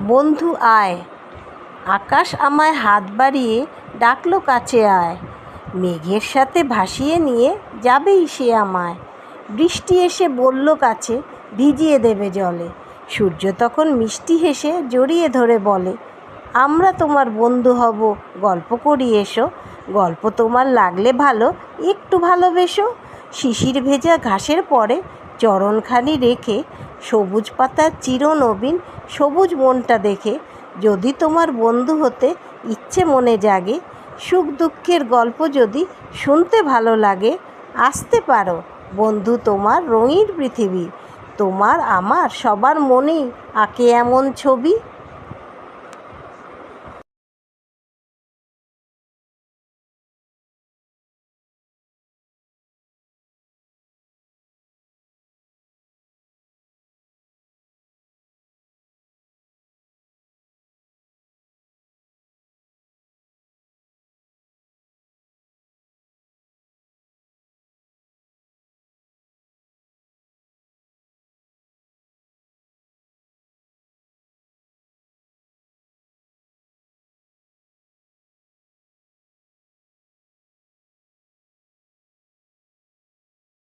বন্ধু আয়। আকাশ আমায় হাত বাড়িয়ে ডাকলো, কাছে আয়। মেঘের সাথে ভাসিয়ে নিয়ে যাবেই সে আমায়। বৃষ্টি এসে বলল, কাছে ভিজিয়ে দেবে জলে। সূর্য তখন মিষ্টি হেসে জড়িয়ে ধরে বলে, আমরা তোমার বন্ধু হব, গল্প করি এসো। গল্প তোমার লাগলে ভালো, একটু ভালোবেসো। শিশির ভেজা ঘাসের পরে চরণখানি রেখে সবুজ পাতার চিরনবীন, সবুজ মনটা দেখে যদি তোমার বন্ধু হতে ইচ্ছে মনে জাগে, সুখ দুঃখের গল্প যদি শুনতে ভালো লাগে, আসতে পারো বন্ধু তোমার রঙিন পৃথিবী। তোমার আমার সবার মনেই আঁকে এমন ছবি।